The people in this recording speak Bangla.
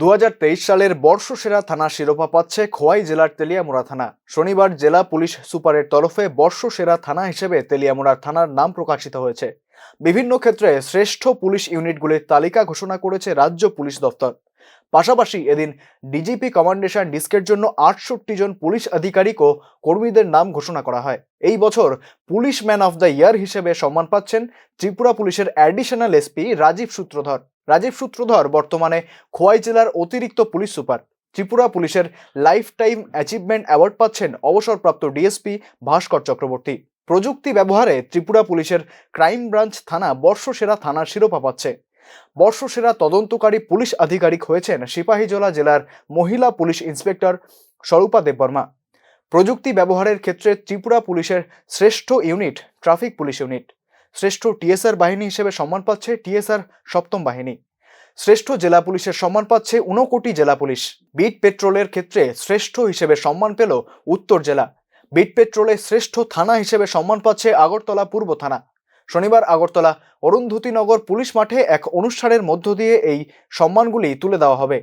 দু হাজার তেইশ সালের বর্ষসেরা থানা শিরোপা পাচ্ছে খোয়াই জেলার তেলিয়ামুড়া থানা। শনিবার জেলা পুলিশ সুপারের তরফে বর্ষসেরা থানা হিসেবে তেলিয়ামুড়া থানার নাম প্রকাশিত হয়েছে। বিভিন্ন ক্ষেত্রে শ্রেষ্ঠ পুলিশ ইউনিটগুলির তালিকা ঘোষণা করেছে রাজ্য পুলিশ দফতর পাশাপাশি এদিন ডিজিপি কমান্ডেশন ডিস্কের জন্য আটষট্টি জন পুলিশ আধিকারিক ও কর্মীদের নাম ঘোষণা করা হয়। এই বছর police man of the year হিসেবে সম্মান পাচ্ছেন ত্রিপুরা পুলিশের অ্যাডিশনাল এসপি রাজীব সূত্রধর। রাজীব সূত্রধর বর্তমানে খোয়াই জেলার অতিরিক্ত পুলিশ সুপার। ত্রিপুরা পুলিশের লাইফ টাইম অ্যাচিভমেন্ট অ্যাওয়ার্ড পাচ্ছেন অবসরপ্রাপ্ত ডিএসপি ভাস্কর চক্রবর্তী। প্রযুক্তি ব্যবহারে ত্রিপুরা পুলিশের ক্রাইম ব্রাঞ্চ থানা বর্ষসেরা থানার শিরোপা পাচ্ছে। বর্ষসেরা তদন্তকারী পুলিশ আধিকারিক হয়েছেন সিপাহীজলা জেলার মহিলা পুলিশ ইন্সপেক্টর স্বরূপা দেববর্মা। প্রযুক্তি ব্যবহারের ক্ষেত্রে ত্রিপুরা পুলিশের শ্রেষ্ঠ ইউনিট, ট্রাফিক পুলিশ ইউনিট। শ্রেষ্ঠ টিএসআর বাহিনী হিসেবে সম্মান পাচ্ছে টিএসআর সপ্তম বাহিনী। শ্রেষ্ঠ জেলা পুলিশের সম্মান পাচ্ছে ঊনকোটি জেলা পুলিশ। বিট পেট্রোলের ক্ষেত্রে শ্রেষ্ঠ হিসেবে সম্মান পেল উত্তর জেলা। বিট পেট্রোলে শ্রেষ্ঠ থানা হিসেবে সম্মান পাচ্ছে আগরতলা পূর্ব থানা। শনিবার আগরতলা অরুন্ধতিনগর পুলিশ মাঠে এক অনুষ্ঠানের মধ্য দিয়ে এই সম্মানগুলি তুলে দেওয়া হবে।